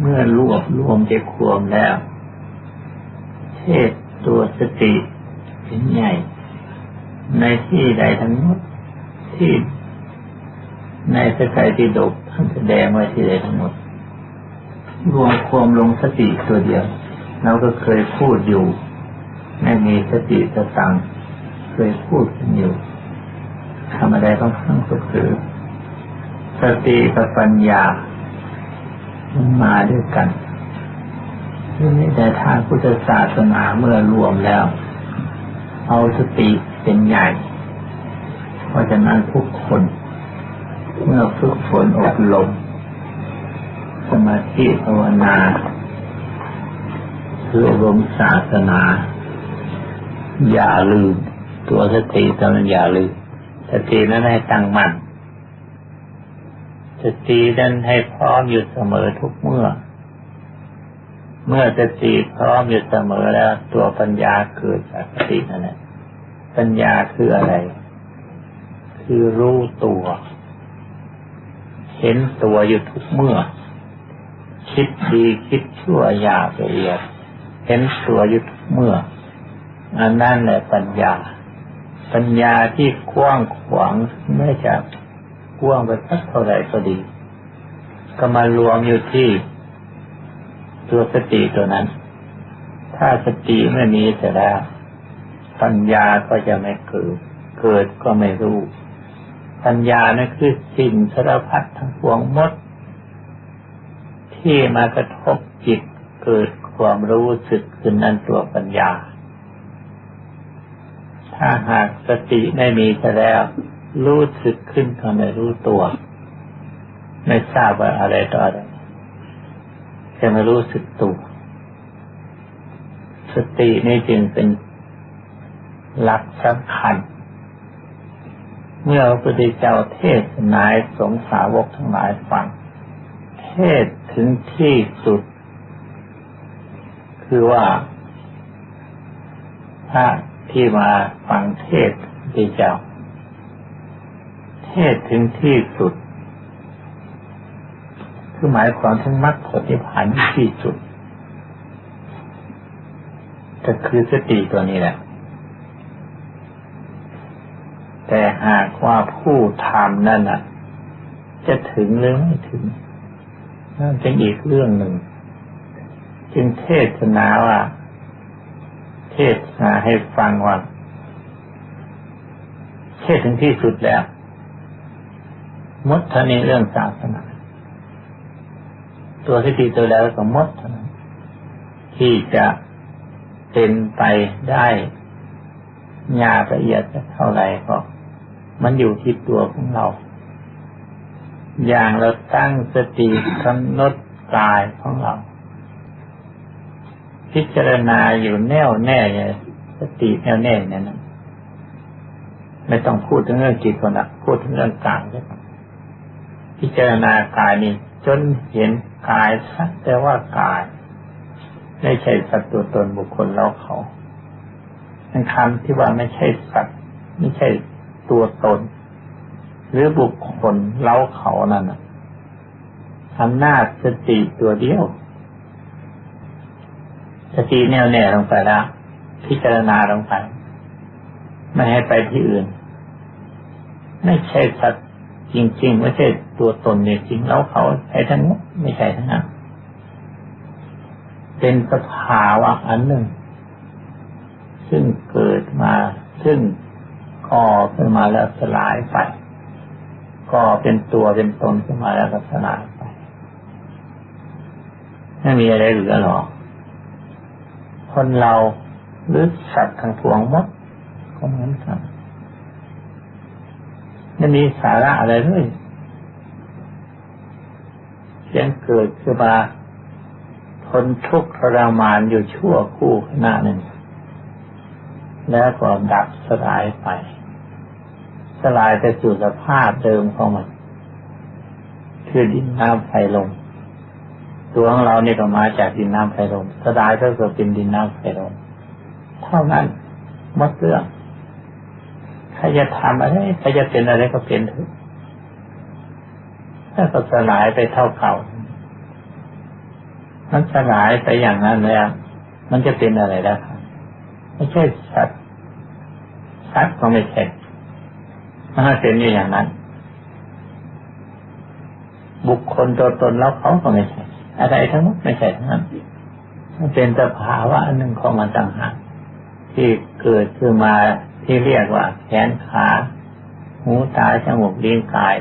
เมื่อรวบรวมใจความแล้ว เทศตัวสติเป็นใหญ่ ในที่ใดทั้งหมดที่ในสกายที่ดกท่านแสดงไว้ที่ใดทั้งหมด รวมความลงสติตัวเดียว เราก็เคยพูดอยู่ไม่มีสติสตังเคยพูดกันอยู่ทำอะไรต้องทั้งก็คือสติกับปัญญา มันมาด้วยกันนี่แต่ทางพุทธศาสนาเมื่อรวมแล้ว เอาสติเป็นใหญ่ เพราะฉะนั้นทุกคน เมื่อฝึกฝนอบรมสมาธิภาวนาคืออบรมศาสนา อย่าลืม ตัวสติตอนนั้นอย่าลืมสตินั้นให้ตั้งมั่น สตินั้นให้พร้อมอยู่เสมอทุกเมื่อ เมื่อสติพร้อมอยู่เสมอแล้ว ตัวปัญญาเกิดจากสตินั่นแหละปัญญาคืออะไร คือรู้ตัว เห็นตัวอยู่ทุกเมื่อ คิดดีคิดชั่วอยากละเอียด เห็นตัวอยู่ทุกเมื่ออันนั่นแหละปัญญา ปัญญาที่กว้างขวางไม่จะก ว้างไปสักเท่าไหร่ก็ดี ก็มารวมอยู่ที่ตัวสติตัวนั้น ถ้าสติไม่มีเสร็จแล้ว ปัญญาก็จะไม่เกิด เกิดก็ไม่รู้ ปัญญานั่นคือสิ่งสารพัดทั้งปวงมด ที่มากระทบจิตเกิดความรู้สึกขึ้นนั้นตัวปัญญา ถ้าหากสติไม่มีซะแล้ว รู้สึกขึ้นก็ไม่รู้ตัว ไม่ทราบว่าอะไรต่ออะไรจะไม่รู้สึกตัวสตินี่จึงเป็นหลักสำคัญ เมื่อพระพุทธเจ้าเทศนายสงสาวกทั้งหลายฟัง เทศถึงที่สุด คือว่าถ้าที่มาฟังเทศพระเจ้า เทศถึงที่สุด คือหมายความถึงมรรคผลนิพพานที่สุดก็คือสติตัวนี้แหละ แต่หากว่าผู้ทำนั่นน่ะ จะถึงหรือไม่ถึงนั่นเป็นอีกเรื่องหนึ่ง จึงเทศนาว่า เทศนาให้ฟังว่าเทศถึงที่สุดแล้ว มดท่านี้เรื่องศาสนา ตัวที่ตีตัวแล้วก็มดเท่านั้นที่จะเป็นไปได้ยาละเอียดเท่าไหร่ก็ มันอยู่ที่ตัวของเรา อย่างเราตั้งสติกำหนดกายของเรา พิจารณาอยู่แน่วแน่เนี่ยสติแน่วแน่เนี่ยนะไม่ต้องพูดถึงเรื่องจิตก่อนนะพูดถึงเรื่องกายใช่ไหม พิจารณากายนี่จนเห็นกายสักแต่ว่ากาย ไม่ใช่สัตว์ตัวตนบุคคลเราเขาเป็นคำที่ว่าไม่ใช่สัตว์ไม่ใช่ตัวตน หรือบุคคลเล้าเขานั่นอำนาจสติตัวเดียวสติแน่วแน่ลงไปแล้วพิจารณาลงไปไม่ให้ไปที่อื่น ไม่ใช่สัตว์ จริง ๆ ไม่ใช่ตัวตนเนี่ยจริงแล้วเขาใช้ทั้งไม่ใช่ทั้งนั้นเป็นสภาวะอันหนึ่ง ซึ่งเกิดมาซึ่งก่อขึ้นมาแล้วสลายไปก่อเป็นตัวเป็นตนขึ้นมาแล้วก็สลายไปไม่มีอะไรเหลือหรอกคนเราหรือสัตว์ทั้งปวงหมดก็เหมือนกัน ไม่มีสาระอะไรเลยเสียงเกิดขึ้นมาทนทุกข์ทรมานอยู่ชั่วคู่ขณะหนึ่ง แล้วก็ดับสลายไป สลายไปสู่สภาพเดิมของมัน คือดินน้ำไฟลมตัวของเราเนี่ยก็มาจากดินน้ำไฟลมสลายก็เกิดเป็นดินน้ำไฟลมเท่านั้นหมดเรื่อง ใครจะทำอะไรใครจะเป็นอะไรก็เป็นเถอะถ้าก็สลายไปเท่าเก่า มันสลายไปอย่างนั้นแล้ว มันจะเป็นอะไรแล้วครับไม่ใช่สัตว์สัตว์ก็ไม่ใช่มันเป็นอยู่อย่างนั้น บุคคลตัวตนแล้วเขาก็ไม่ใช่ อะไรทั้งหมดไม่ใช่ทั้งนั้นมันเป็นสภาวะหนึ่งของมันต่างหากที่เกิดขึ้นมา ที่เรียกว่าแขนขา หูตาจมูกลิ้นกาย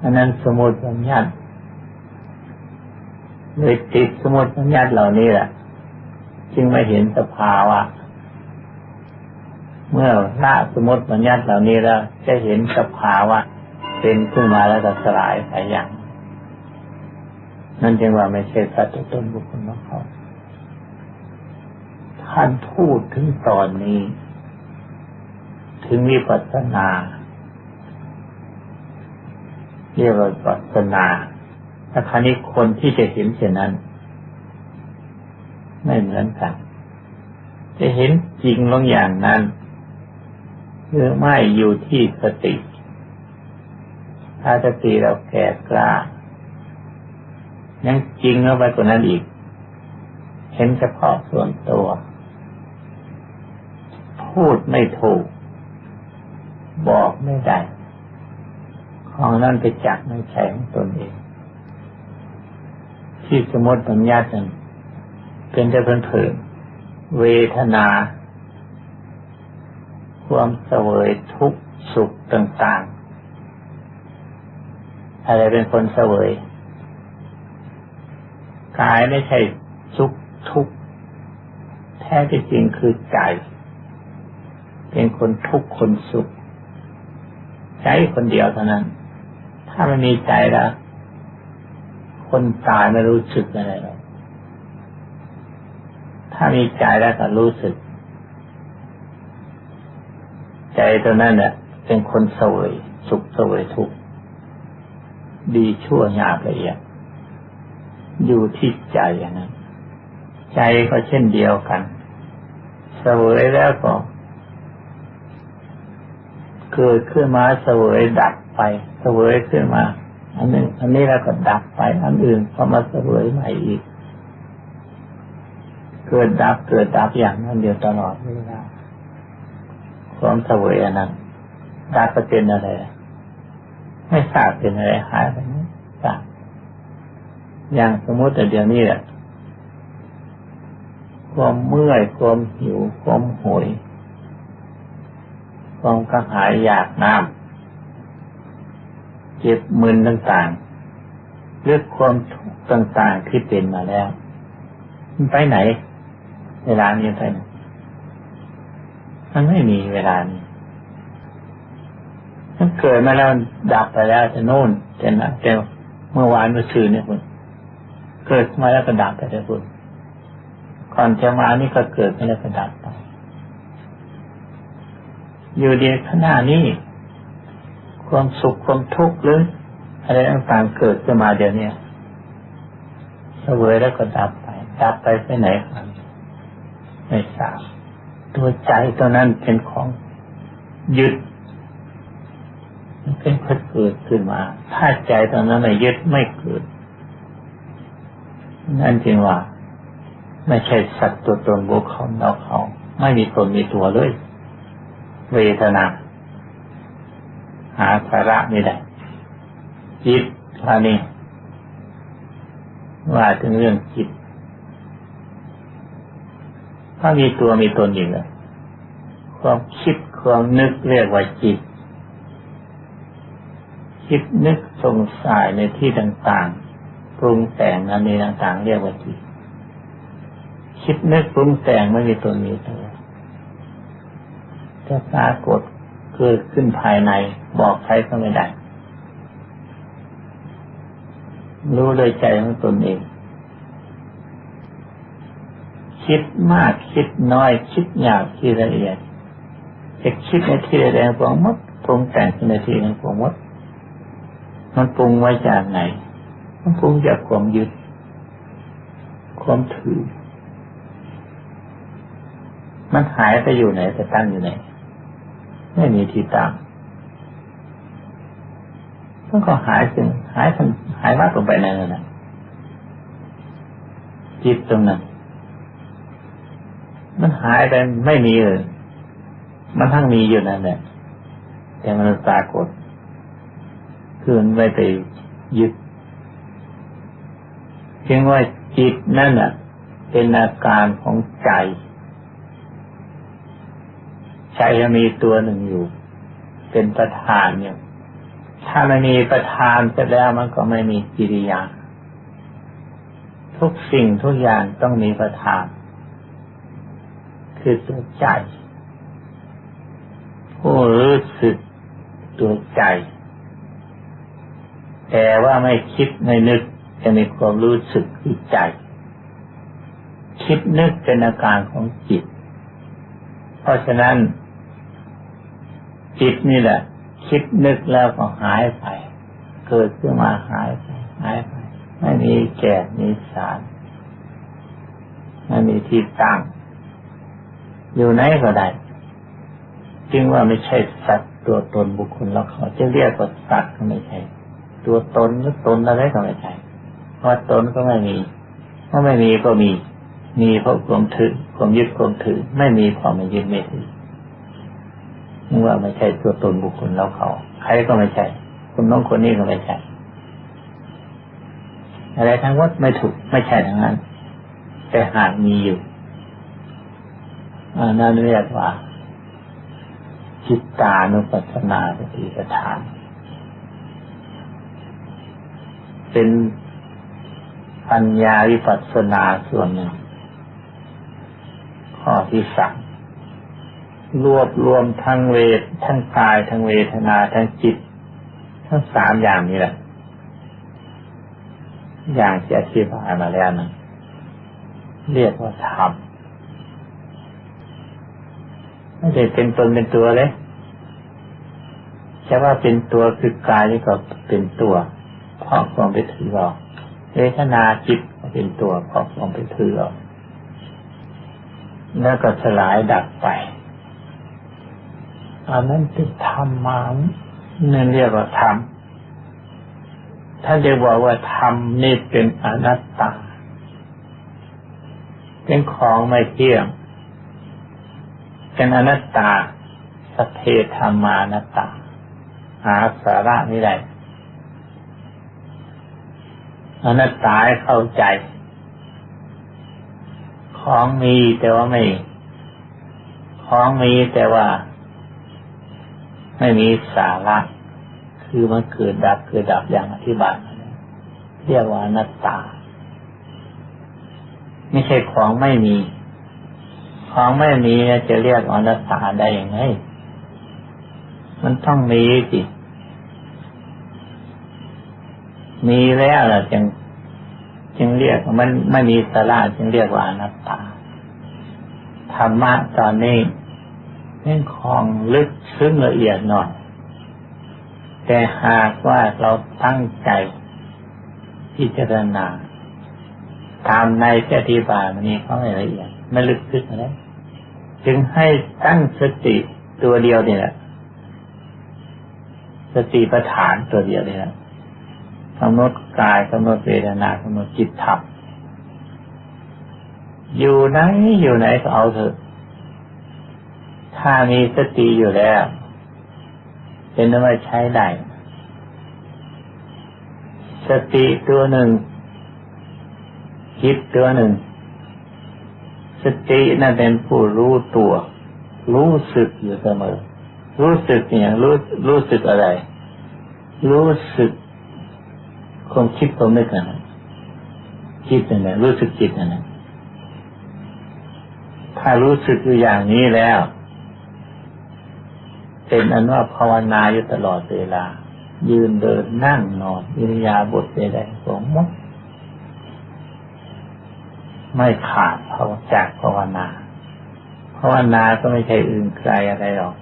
อันนั้นสมุติปัญญาเลยติดสมุติปัญญาเหล่านี้แหละจึงไม่เห็นสภาวะ เมื่อละสมุติปัญญาเหล่านี้แล้วจะเห็นสภาวะ เป็นขึ้นมาแล้วก็สลายไปอย่างนั่นจึงว่าไม่ใช่สัตว์ตนบุคคลของเขาท่านพูดถึงตอนนี้ ถึงวิปัสสนาเรียกว่าปัสสนาถ้าคราวนี้คนที่จะเห็นเช่นนั้น ไม่เหมือนกัน จะเห็นจริงลงอย่างนั้นหรือไม่อยู่ที่สติ ถ้าสติเราแก่กล้า ยังจริงเอาไปกว่านั้นอีก เห็นเฉพาะส่วนตัว พูดไม่ถูก บอกไม่ได้ ของนั้นไปจักไม่ใช่ของตนเอง ที่สมมติบัญญัตินั้นเป็นแต่เพิ่นเผินเวทนา ความเสวยทุกข์สุขต่างๆ อะไรเป็นคนเสวยกายไม่ใช่สุขทุกข์แท้ที่จริงคือใจ เป็นคนทุกข์คนสุข ใจคนเดียวเท่านั้น ถ้าไม่มีใจแล้ว คนตายไม่รู้สึกอะไรหรอกถ้ามีใจแล้วก็รู้สึก ใจตัวนั้นเนี่ยเป็นคนสวยสุขสวยทุกข์ดีชั่วหยาบละเอียด อยู่ที่ใจนั้นใจก็เช่นเดียวกันสวยแล้วก็ เกิดขึ้นมาเสวยดับไป เสวยขึ้นมา อันนึงอันนี้แล้วก็ดับไป อันอื่นก็มาเสวยใหม่อีก เกิดดับเกิดดับอย่างนั้นเดียวตลอดเวลาความเสวยอันนั้นดับจะเป็นอะไร ไม่ทราบเป็นอะไรหายไปไหมทราบอย่างสมมติแต่เดี๋ยวนี้แหละความเมื่อยความหิวความโหย ความกระหายอยากน้ำเจ็บมึนต่างๆเรื่องความทุกข์ต่างๆที่เป็นมาแล้วมันไปไหน เวลานี้ไปไหนมันไม่มีเวลานี้มันเกิดมาแล้วดับไปแล้วจะโน่นจะนะแต่เมื่อวานเมื่อคืนเนี่ยคุณเกิดมาแล้วก็ดับไปแล้วคุณก่อนจะมานี่ก็เกิดมาแล้วก็ดับไป อยู่เดียวขณะนี้ ความสุขความทุกข์หรืออะไรต่างๆเกิดขึ้นมาเดี๋ยวนี้เสวยแล้วก็ดับไป ดับไปไปไหนครับไม่ทราบตัวใจตัวนั้นเป็นของยึดมันเป็นค่อยเกิดขึ้นมา ถ้าใจตอนนั้นไม่ยึดไม่เกิด นั่นจริงว่า ไม่ใช่สัตว์ตัวตนบุคคลเราเขา ไม่มีตนมีตัวเลย เวทนา หาสาระไม่ได้จิตคราวนี้ว่าถึงเรื่องจิตถ้ามีตัวมีตนอยู่แล้วความคิดความนึกเรียกว่าจิต คิดนึกสงสัยในที่ต่างๆ ปรุงแต่งนั้นในต่างๆ เรียกว่าจิต คิดนึกปรุงแต่งไม่มีตนมีตัว จะปรากฏเกิดขึ้นภายในบอกใครก็ไม่ได้ รู้โดยใจของตนเอง คิดมากคิดน้อย คิดหยาบคิดละเอียดจะคิดในที่ใดๆปวงมดปรุงแต่งในที่ใดปวงมดมันปรุงไว้จากไหน มันปรุงจากความยึด ความถือ มันหายไปอยู่ไหนจะตั้งอยู่ไหน ไม่มีที่ตั้งมันก็หายสิ่งหายันหายวัดลงไปในนั้นนะจิตตรงนั้นมันหายไปไม่มีเลยมันทั้งมีอยู่นั่นแหละแต่มันปรากฏคือมันไม่ไปยึดจึงว่าจิตนั่นอะ เป็นอาการของใจ ใจจะมีตัวหนึ่งอยู่ เป็นประธานเนี่ถ้าไม่มีประธานเสร็จแล้วมันก็ไม่มีกิริยา ทุกสิ่งทุกอย่างต้องมีประธาน คือตัวใจผู้รู้สึกตัวใจ แต่ว่าไม่คิดไม่นึกจะมีความรู้สึกที่ใจ คิดนึกเป็นอาการของจิต เพราะฉะนั้น จิตนี่แหละ คิดนึกแล้วก็หายไป เกิดขึ้นมาหายไปหายไป ไม่มีแก่มีสารไม่มีที่ตั้ง อยู่ไหนก็ได้จึงว่าไม่ใช่สัตว์ตัวตนบุคคลแล้วเขาจะเรียกว่าสัตว์ก็ไม่ใช่ ตัวตนหรือตนอะไรก็ไม่ใช่ว่าะตนก็ไม่มีเพราะไม่มีก็มี มีเพราะความถือความยึดความถือ ไม่มีความไม่ยึดไม่ถือ ว่าไม่ใช่ตัวตนบุคคลแล้วเขา ใครก็ไม่ใช่ คนน้องคนนี้ก็ไม่ใช่ อะไรทั้งหมดไม่ถูกไม่ใช่ทั้งนั้น แต่หากมีอยู่นั่นเรียกว่าจิตตานุปัสสนาสติปัฏฐาน เป็นปัญญาวิปัสสนาส่วนหนึ่ง ข้อที่สาม รวบรวมทั้งเวททั้งกายทั้งเวทนาทั้งจิต ทั้งสามอย่างนี้แหละ อย่างที่อธิบายมาแล้วนะเรียกว่าธรรมไม่ใช่เป็นตนเป็นตัวเลยจะว่าเป็นตัวคือกายนี่ก็เป็นตัวเพราะความไปถือเราเวทนาจิตก็เป็นตัวเพราะความไปถือเราแล้วก็สลายดับไป อันนั้นเป็นธรรมานั่นเรียกว่าธรรมท่านจะบอกว่าธรรมนี่เป็นอนัตตา เป็นของไม่เที่ยง เป็นอนัตตาสเพธรรมานัตตา หาสาระไม่ได้อนัตตาเข้าใจ ของมีแต่ว่าไม่ ของมีแต่ว่า ไม่มีสาระ คือมันเกิดดับเกิดดับอย่างอธิบายเรียกว่านัตตา ไม่ใช่ของไม่มี ของไม่มีจะเรียกอนัตตาได้ยังไง มันต้องมีสิมีแล้วล่ะจึงจึงเรียกมันไม่มีสาระจึงเรียกว่าอนัตตาธรรมะตอนนี้ เป็นของลึกซึ้งละเอียดหน่อย แต่หากว่าเราตั้งใจพิจารณาตามในที่อธิบายมันนี้เขาไม่ละเอียดไม่ลึกซึ้งเลยจึงให้ตั้งสติตัวเดียวนี่แหละสติปัฏฐานตัวเดียวนี่แหละกำหนดกายกำหนดเวทนากำหนดจิตธรรมอยู่ไหนอยู่ไหนก็เอาเถอะ ถ้ามีสติอยู่แล้ว เป็นนว่าใช้ได้ สติตัวหนึ่ง จิตตัวหนึ่ง สตินั่นเป็นผู้รู้ตัว รู้สึกอยู่เสมอ รู้สึกเนี่ยรู้รู้สึกอะไร รู้สึกความคิดความนึกนะคิดนั่นแหละรู้สึกจิตนั่นแหละถ้ารู้สึกอยู่อย่างนี้แล้ว เป็นอันว่าภาวนาอยู่ตลอดเวลา ยืนเดินนั่งนอนวิริยาบทใดๆของมดไม่ขาดภาวจากภาวนา ภาวนาก็ไม่ใช่อื่นไกลอะไรหรอก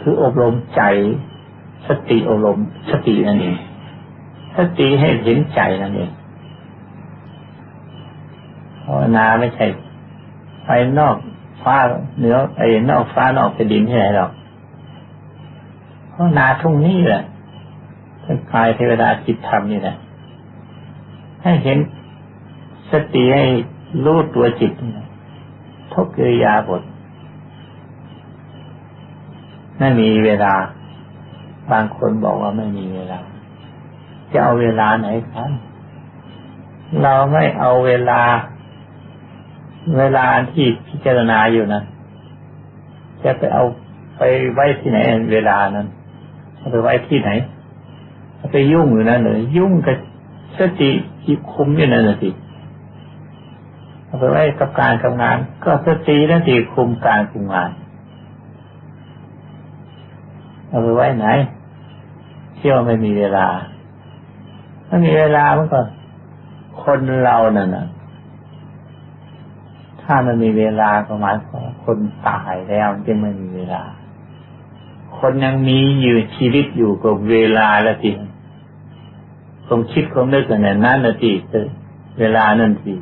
คืออบรมใจสติอบรมสตินั่นเองสติให้เห็นใจนั่นเองภาวนาไม่ใช่ไปนอกฟ้าเหนือไอ้นอกฟ้านอกแผ่นดินที่ไหนหรอก ภาวนาทุ่งนี้แหละทั้งกายเทวดาจิตธรรมนี่แหละให้เห็นสติให้รู้ตัวจิตทุกกิริยาบทไม่มีเวลา บางคนบอกว่าไม่มีเวลา จะเอาเวลาไหนครับเราไม่เอาเวลา เวลาที่พิจารณาอยู่นั้นจะไปเอาไปไว้ที่ไหนเวลานั้น เอาไปไว้ที่ไหนเอาไปยุ่งอยู่นั่นเลยยุ่งกับสติที่คุมอยู่นั่นสิเอาไปไว้กับการทำงาน ก็สตินั่นสิคุมการคุมงาน เอาไปไว้ไหน เที่ยวไม่มีเวลาถ้ามีเวลามันก็คนเรานั่นนะถ้ามันมีเวลาประมาณคนตายแล้วจึงไม่มีเวลา คนยังมีอยู่ชีวิตอยู่กับเวลาละทีคงคิดคงนึกกันนั่นละทีเวลานั่นที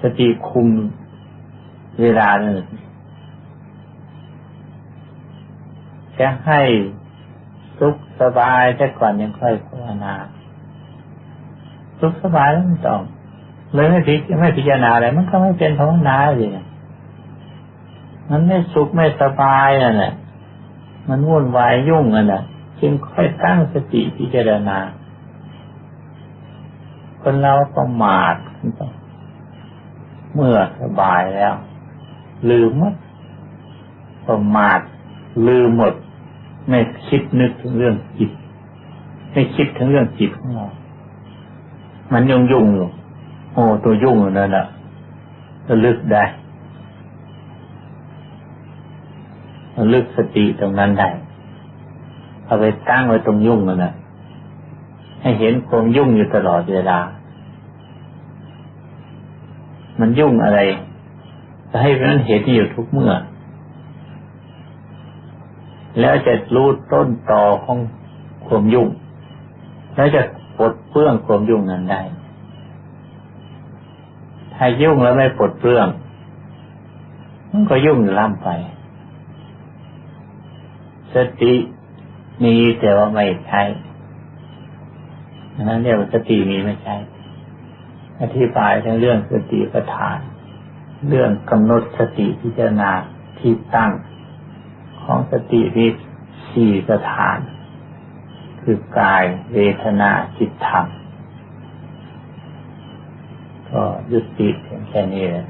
สติคุมเวลานั่นจะให้สุขสบายแต่ก่อนยังค่อยภาวนาสุขสบายแล้วไม่ต้องเลยไม่พิไม่พิจารณาอะไรมันก็ไม่เป็นภาวนาเลยมันไม่สุขไม่สบายอะเนี่ย มันวุ่นวายยุ่งอะนะจึงค่อยตั้งสติพิจารณา คนเราประมาทเมื่อสบายแล้ว ลืมหมดประมาทลืมหมด ไม่คิดนึกถึงเรื่องจิต ไม่คิดถึงเรื่องจิตของเรามันยุ่งยุ่งอยู่โอ้ตัวยุ่งนั่นแหละระลึกได้ ระลึกสติตรงนั้นได้เอาไปตั้งไว้ตรงยุ่งนั่นแหละให้เห็นความยุ่งอยู่ตลอดเวลา มันยุ่งอะไรจะให้มันเห็นอยู่ทุกเมื่อ แล้วจะรู้ต้นตอของความยุ่ง แล้วจะปลดเปลื้องความยุ่งนั้นได้ ถ้ายุ่งแล้วไม่ปลดเปลื้อง มันก็ยุ่งอยู่ล่ำไป สติมีแต่ว่าไม่ใช้นั้นเรียกว่าสติมีไม่ใช่อธิบายทั้งเรื่องสติปัฏฐาน เรื่องกำหนดสติพิจารณาที่ตั้งของสติวิสี่สถาน คือกายเวทนาจิตธรรม ก็ยุติเพียงแค่นี้เลย